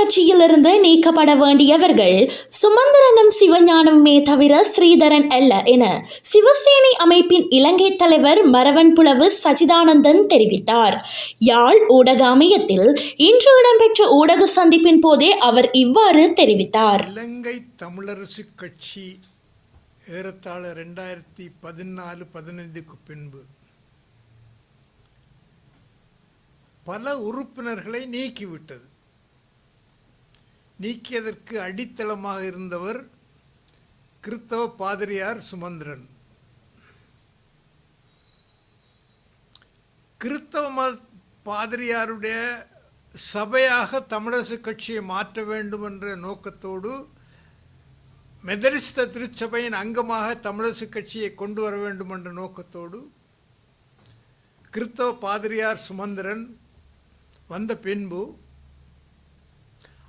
கட்சியிலிருந்து நீக்கப்பட வேண்டியவர்கள் சுமந்திரனும் சிவஞானமுமே தவிர ஸ்ரீதரன் அல்ல என சிவசேனை அமைப்பின் இலங்கை தலைவர் மரவன் புலவு சச்சிதானந்தன் தெரிவித்தார். யாழ் ஊடக அமையத்தில் இன்று இடம்பெற்ற ஊடக சந்திப்பின் போதே அவர் இவ்வாறு தெரிவித்தார். இலங்கை தமிழரசு கட்சி ஏறத்தாழ ரெண்டாயிரத்தி பதினாலு பதினைந்துக்கு பின்பு பல உறுப்பினர்களை நீக்கிவிட்டது. நீக்கியதற்கு அடித்தளமாக இருந்தவர் கிறித்தவ பாதிரியார் சுமந்திரன். கிறித்தவ மத பாதிரியாருடைய சபையாக தமிழரசு கட்சியை மாற்ற வேண்டும் என்ற நோக்கத்தோடு மெதரிஸ்த திருச்சபையின் அங்கமாக தமிழரசு கட்சியை கொண்டு வர வேண்டும் என்ற நோக்கத்தோடு கிறித்தவ பாதிரியார் சுமந்திரன் வந்த பின்பு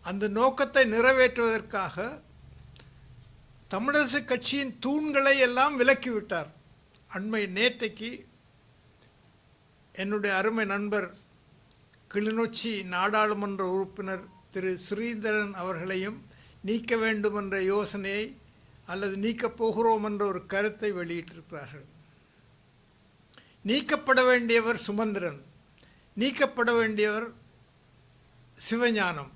அந்த நோக்கத்தை நிறைவேற்றுவதற்காக தமிழரசு கட்சியின் தூண்களை எல்லாம் விலக்கிவிட்டார். அண்மை நேற்றைக்கு என்னுடைய அருமை நண்பர் கிளிநொச்சி நாடாளுமன்ற உறுப்பினர் திரு ஸ்ரீதரன் அவர்களையும் நீக்க வேண்டும் என்ற யோசனையை அல்லது நீக்கப் போகிறோம் என்ற ஒரு கருத்தை வெளியிட்டிருக்கிறார்கள். நீக்கப்பட வேண்டியவர் சுமந்திரன் நீக்கப்பட வேண்டியவர் சிவஞானம்.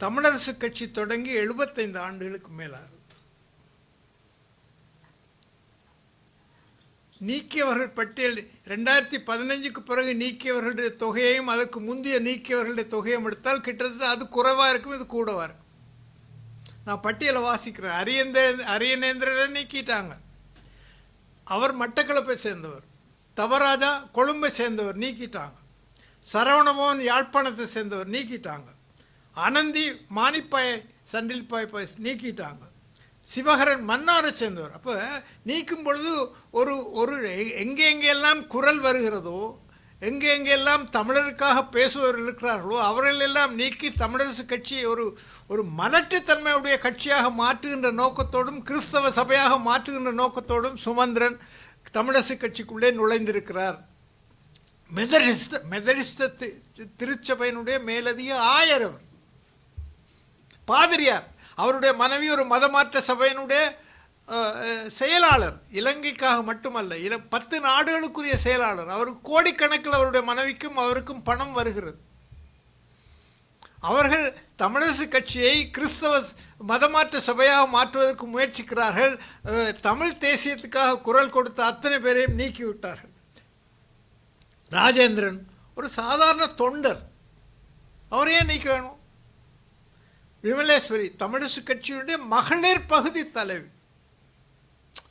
தமிழரசு கட்சி தொடங்கி எழுபத்தைந்து ஆண்டுகளுக்கு மேலாகும் நீக்கியவர்கள் பட்டியல் ரெண்டாயிரத்தி பதினஞ்சுக்கு பிறகு நீக்கியவர்களுடைய தொகையையும் அதற்கு முந்தைய நீக்கியவர்களுடைய தொகையும் எடுத்தால் கிட்டத்தட்ட அது குறைவாக இருக்கும் இது கூடவாக இருக்கும். நான் பட்டியலை வாசிக்கிறேன். அரியந்தே அரியநேந்திர நீக்கிட்டாங்க. அவர் மட்டக்களப்பை சேர்ந்தவர். தவராஜா கொழும்பை சேர்ந்தவர் நீக்கிட்டாங்க. சரவணபவன் யாழ்ப்பாணத்தை சேர்ந்தவர் நீக்கிட்டாங்க. அனந்தி மானிப்பாயை சண்டில்பாய் பாய் நீக்கிட்டாங்க. சிவகரன் மன்னாரை சேர்ந்தவர். அப்போ நீக்கும் பொழுது ஒரு ஒரு எங்கே எங்கெல்லாம் குரல் வருகிறதோ எங்கே எங்கெல்லாம் தமிழருக்காக பேசுபவர்கள் இருக்கிறார்களோ அவர்கள் எல்லாம் நீக்கி தமிழரசு கட்சியை ஒரு ஒரு மலட்டுத்தன்மையுடைய கட்சியாக மாற்றுகின்ற நோக்கத்தோடும் கிறிஸ்தவ சபையாக மாற்றுகின்ற நோக்கத்தோடும் சுமந்திரன் தமிழரசு கட்சிக்குள்ளே நுழைந்திருக்கிறார். மெதரிஸ்த மெதரிஸ்த தி- திருச்சபையினுடைய மேலதிக ஆயர் அவர். பாதிரியார் அவருடைய மனைவி ஒரு மதமாற்ற சபையினுடைய செயலாளர். இலங்கைக்காக மட்டுமல்ல இல பத்து நாடுகளுக்குரிய செயலாளர். அவருக்கு கோடிக்கணக்கில் அவருடைய மனைவிக்கும் அவருக்கும் பணம் வருகிறது. அவர்கள் தமிழரசு கட்சியை கிறிஸ்தவ மதமாற்ற சபையாக மாற்றுவதற்கு முயற்சிக்கிறார்கள். தமிழ் தேசியத்துக்காக குரல் கொடுத்த அத்தனை பேரையும் நீக்கிவிட்டார்கள். ராஜேந்திரன் ஒரு சாதாரண தொண்டர். அவரையே நீக்க வேணும். விமலேஸ்வரி தமிழரசு கட்சியுடைய மகளிர் பகுதி தலைவி.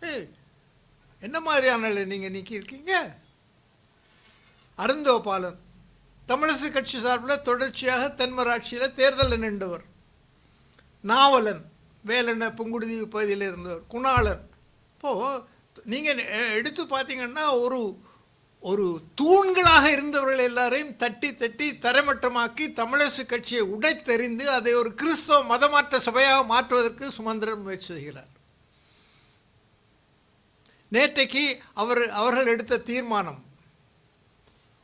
ஏய், என்ன மாதிரியான நீங்கள் நீக்கியிருக்கீங்க? அருந்தோபாலன் தமிழரசு கட்சி சார்பில் தொடர்ச்சியாக தென்மராட்சியில் தேர்தலில் நின்றவர். நாவலன் வேலண்ண புங்குடுதீவு பகுதியில் இருந்தவர். குணாளன். இப்போது நீங்கள் எடுத்து பார்த்தீங்கன்னா ஒரு ஒரு தூண்களாக இருந்தவர்கள் எல்லாரையும் தட்டி தட்டி தரைமட்டமாக்கி தமிழரசு கட்சியை உடைத்தெறிந்து அதை ஒரு கிறிஸ்தவ மதமாற்ற சபையாக மாற்றுவதற்கு சுமந்திரன் முயற்சி செய்கிறார். நேற்றைக்கு அவர் அவர்கள் எடுத்த தீர்மானம்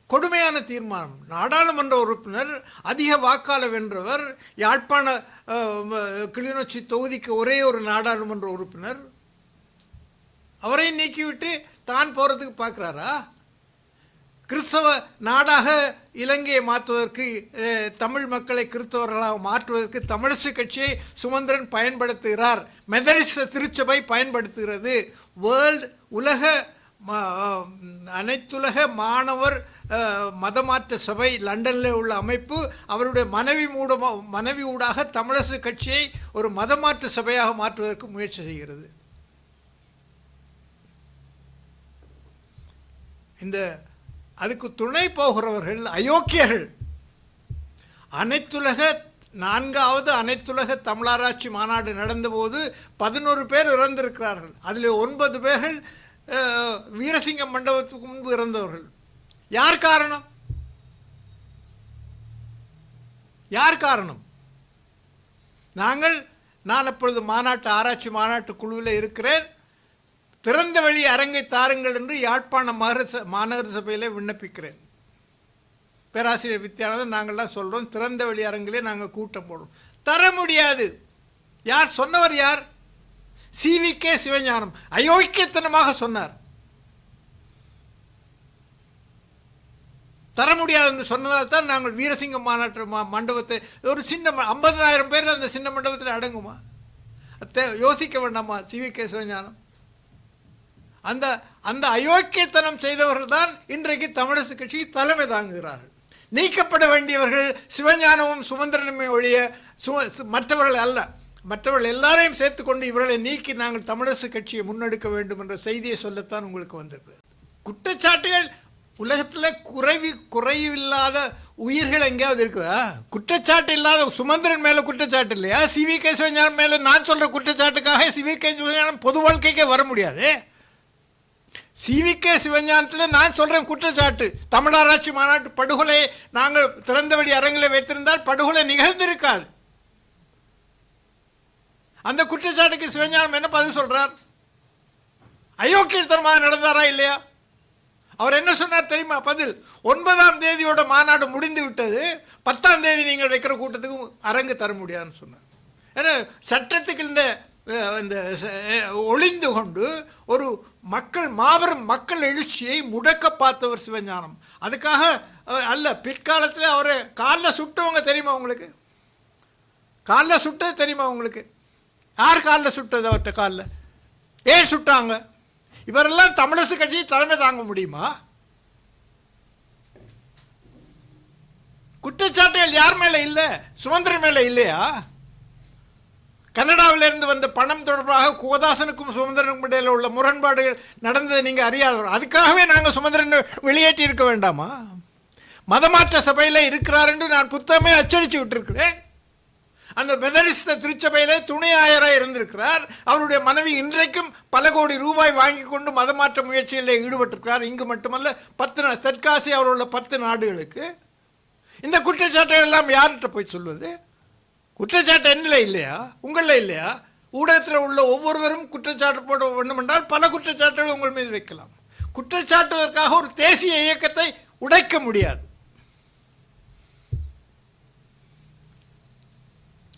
கொடுமையான தீர்மானம். நாடாளுமன்ற உறுப்பினர் அதிக வாக்காளர் வென்றவர் யாழ்ப்பாண கிளிநொச்சி தொகுதிக்கு ஒரே ஒரு நாடாளுமன்ற உறுப்பினர். அவரை நீக்கிவிட்டு தான் போகிறதுக்கு பார்க்குறாரா? கிறிஸ்தவ நாடாக இலங்கையை மாற்றுவதற்கு தமிழ் மக்களை கிறிஸ்தவர்களாக மாற்றுவதற்கு தமிழிசை கட்சியை சுமந்திரன் பயன்படுத்துகிறார். மெதரிஸ்த திருச்சபை பயன்படுத்துகிறது. வேர்ல்டு உலக ம- அனைத்துலக மாணவர் மதமாற்ற சபை லண்டனில் உள்ள அமைப்பு அவருடைய மனைவி மூடமா மனைவி ஊடாக தமிழரசு கட்சியை ஒரு மதமாற்று சபையாக மாற்றுவதற்கு முயற்சி செய்கிறது. இந்த அதுக்கு துணை போகிறவர்கள் அயோக்கியர்கள். அனைத்துலக நான்காவது அனைத்துலக தமிழராட்சி மாநாடு நடந்தபோது பதினோரு பேர் இறந்திருக்கிறார்கள். அதில் ஒன்பது பேர்கள் வீரசிங்கம் மண்டபத்துக்கு முன்பு இறந்தவர்கள். யார் காரணம்? யார் காரணம்? நாங்கள் நான் அப்பொழுது மாநாட்டு ஆராய்ச்சி மாநாட்டு குழுவில் இருக்கிறேன். திறந்த வழி அரங்கை தாருங்கள் என்று யாழ்ப்பாண மாநகர ச- மாநகர சபையில் விண்ணப்பிக்கிறேன். பேராசிரியர் வித்யானந்தன் நாங்கள்லாம் சொல்கிறோம் திறந்த வழி அரங்கிலே நாங்கள் கூட்டம் போடுறோம். தர முடியாது. யார் சொன்னவர் யார்? சி விகே சிவஞானம் அயோக்கியத்தனமாக சொன்னார். தர முடியாதுன்னு சொன்னதால் தான் நாங்கள் வீரசிங்க மாநாட்டு மா- மண்டபத்தை ஒரு சின்ன ஐம்பதாயிரம் பேர் அந்த சின்ன மண்டபத்தில் அடங்குமா? அத்தை யோசிக்க வேண்டாமா சி விகே சிவஞானம்? அந்த அந்த அயோக்கியத்தனம் செய்தவர்கள் தான் இன்றைக்கு தமிழரசு கட்சி தலைமை தாங்குகிறார்கள். நீக்கப்பட வேண்டியவர்கள் சிவஞானமும் சுமந்திரனுமே ஒழிய சும சு- மற்றவர்கள் அல்ல. மற்றவர்கள் எல்லாரையும் சேர்த்துக்கொண்டு இவர்களை நீக்கி நாங்கள் தமிழரசு கட்சியை முன்னெடுக்க வேண்டும் என்ற செய்தியை சொல்லத்தான் உங்களுக்கு வந்திருக்கு குற்றச்சாட்டுகள் உலகத்தில் குறைவி குறைவில்லாத உயிர்கள் எங்கேயாவது இருக்குதா? குற்றச்சாட்டு இல்லாத சுமந்திரன் மேலே குற்றச்சாட்டு இல்லையா? சிவி கே சிவஞானம் மேலே நான் சொல்கிற குற்றச்சாட்டுக்காக சிவி கே சிவஞானம் பொது வாழ்க்கைக்கே வர முடியாது? சிவிகே சிவஞானத்தில் நான் சொல்கிறேன் குற்றச்சாட்டு. தமிழராட்சி மாநாட்டு படுகொலை நாங்கள் திறந்தவெளி அரங்கில் வைத்திருந்தால் படுகொலை நிகழ்ந்திருக்காது. அந்த குற்றச்சாட்டுக்கு சிவஞானம் என்ன பதில் சொல்கிறார் அயோக்கியத்தனமாக நடந்தாரா இல்லையா? அவர் என்ன சொன்னார் தெரியுமா? பதில் ஒன்பதாம் தேதியோட மாநாடு முடிந்து விட்டது பத்தாம் தேதி நீங்கள் வைக்கிற கூட்டத்துக்கு அரங்கு தர முடியாதுன்னு சொன்னார். ஏன்னா சட்டத்துக்கு இந்த இந்த ஒளிந்து கொண்டு ஒரு மக்கள் மாபெரும் மக்கள் எழுச்சியை முடக்க பார்த்தவர் சிவஞானம். அதுக்காக அல்ல பிற்காலத்தில் அவரை காலில் சுட்டவங்க தெரியுமா உங்களுக்கு? காலில் சுட்டது தெரியுமா உங்களுக்கு? யார் காலில் சுட்டது அவர்கிட்ட காலில்? ஏன் சுட்டாங்க? இவரெல்லாம் தமிழரசு கட்சி தலைமை தாங்க முடியுமா? குற்றச்சாட்டுகள் யார் மேலே இல்லை? சுதந்திரம் மேலே இல்லையா? கனடாவிலிருந்து வந்த பணம் தொடர்பாக கோதாசனுக்கும் சுமந்திரனுக்கும் இடையில உள்ள முரண்பாடுகள் நடந்ததை நீங்கள் அறியாதவர். அதுக்காகவே நாங்கள் சுமந்திரனை வெளியேற்றி இருக்க வேண்டாமா? மதமாற்ற சபையில் இருக்கிறார் என்று நான் புத்தகமே அச்சடித்து விட்டிருக்கிறேன். அந்த மெதரிஸ்த திருச்சபையில் துணை ஆயராக இருந்திருக்கிறார். அவருடைய மனைவி இன்றைக்கும் பல கோடி ரூபாய் வாங்கி கொண்டு மதமாற்ற முயற்சிகளில் ஈடுபட்டிருக்கிறார். இங்கு மட்டுமல்ல பத்து நாள் தெற்காசி அவர் உள்ள பத்து நாடுகளுக்கு. இந்த குற்றச்சாட்டை எல்லாம் யார்கிட்ட போய் சொல்வது? குற்றச்சாட்டு என்னில் இல்லையா? உங்களில் இல்லையா? ஊடகத்தில் உள்ள ஒவ்வொருவரும் குற்றச்சாட்டு போட வேண்டும் என்றால் பல குற்றச்சாட்டுகள் உங்கள் மீது வைக்கலாம். குற்றச்சாட்டுவதற்காக ஒரு தேசிய இயக்கத்தை உடைக்க முடியாது.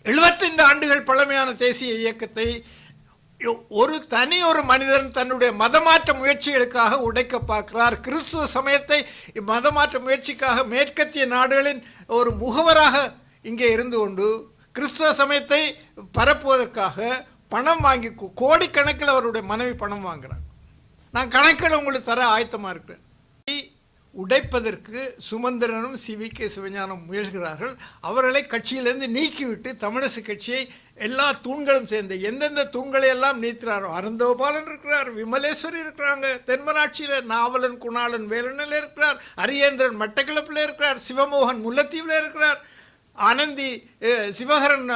எழுபத்தைந்து ஆண்டுகள் பழமையான தேசிய இயக்கத்தை ஒரு தனி ஒரு மனிதன் தன்னுடைய மதமாற்ற முயற்சிகளுக்காக உடைக்க பார்க்கிறார். கிறிஸ்துவ சமயத்தை மதமாற்ற முயற்சிக்காக மேற்கத்திய நாடுகளின் ஒரு முகவராக இங்கே இருந்து கொண்டு கிறிஸ்துவ சமயத்தை பரப்புவதற்காக பணம் வாங்கி கோடிக்கணக்கில் அவருடைய மனைவி பணம் வாங்குறாங்க. நான் கணக்கில் உங்களுக்கு தர ஆயத்தமாக இருக்கிறேன். உடைப்பதற்கு சுமந்திரனும் சிவி கே. சிவஞானம் முயல்கிறார்கள். அவர்களை கட்சியிலிருந்து நீக்கிவிட்டு தமிழரசு கட்சியை எல்லா தூண்களும் சேர்ந்து எந்தெந்த தூண்களை எல்லாம் நீக்கிறாரோ அருந்தோபாலன் இருக்கிறார் விமலேஸ்வரி இருக்கிறாங்க தென்மராட்சியில் நாவலன் குணாளன் வேலனில் இருக்கிறார் அரியேந்திரன் மட்டக்கிளப்பில் இருக்கிறார் சிவமோகன் முல்லத்தீவில் இருக்கிறார். ஆனந்தி சிவகரன்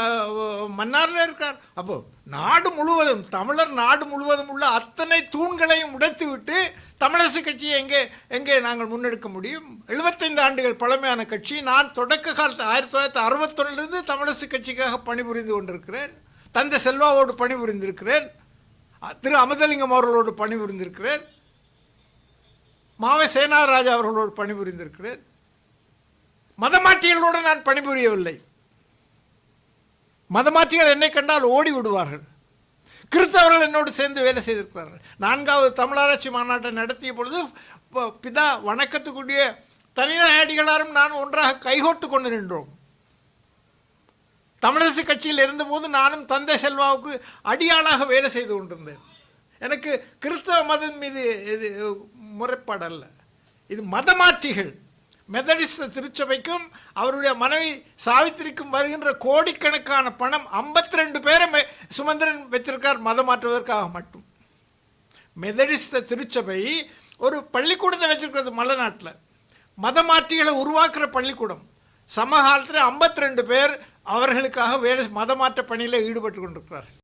மன்னாரில் இருக்கார். அப்போ நாடு முழுவதும் தமிழர் நாடு முழுவதும் உள்ள அத்தனை தூண்களையும் உடைத்துவிட்டு தமிழரசு கட்சியை எங்கே எங்கே நாங்கள் முன்னெடுக்க முடியும்? 75 ஆண்டுகள் பழமையான கட்சி. நான் தொடக்க காலத்து ஆயிரத்தி தொள்ளாயிரத்தி அறுபத்தொன்னிலிருந்து தமிழரசு கட்சிக்காக பணிபுரிந்து கொண்டிருக்கிறேன். தந்தை செல்வாவோடு பணிபுரிந்திருக்கிறேன். திரு அமுதலிங்கம் அவர்களோடு பணிபுரிந்திருக்கிறேன். மாவை சேனாராஜா அவர்களோடு பணிபுரிந்திருக்கிறேன். மதமாட்டிகளோடு நான் பணிபுரியவில்லை. மதமாற்றிகள் என்னை கண்டால் ஓடி விடுவார்கள். கிறிஸ்தவர்கள் என்னோடு சேர்ந்து வேலை செய்திருக்கிறார்கள். நான்காவது தமிழராட்சி மாநாட்டை நடத்திய பொழுது பிதா வணக்கத்துக்குரிய தனிநாயடிகளாரும் நான் ஒன்றாக கைகோர்த்து கொண்டு நின்றோம். தமிழரசு கட்சியில் இருந்தபோது நானும் தந்தை செல்வாவுக்கு அடியாளாக வேலை செய்து கொண்டிருந்தேன். எனக்கு கிறிஸ்தவ மதம் மீது இது முறைப்பாடல்ல. இது மதமாற்றிகள். மெதடிஸ்த திருச்சபைக்கும் அவருடைய மனைவி சாவித்திரிக்கும் வருகின்ற கோடிக்கணக்கான பணம் 52 ரெண்டு பேரை சுமந்திரன் வைத்திருக்கார் மதம் மாற்றுவதற்காக மட்டும். மெதடிஸ்த திருச்சபை ஒரு பள்ளிக்கூடத்தை வச்சிருக்கிறது மலைநாட்டில் மதமாற்றிகளை உருவாக்குற பள்ளிக்கூடம். சமகாலத்தில் 52 ரெண்டு பேர் அவர்களுக்காக வேலை மதமாற்ற பணியில் ஈடுபட்டு கொண்டிருக்கிறார்கள்.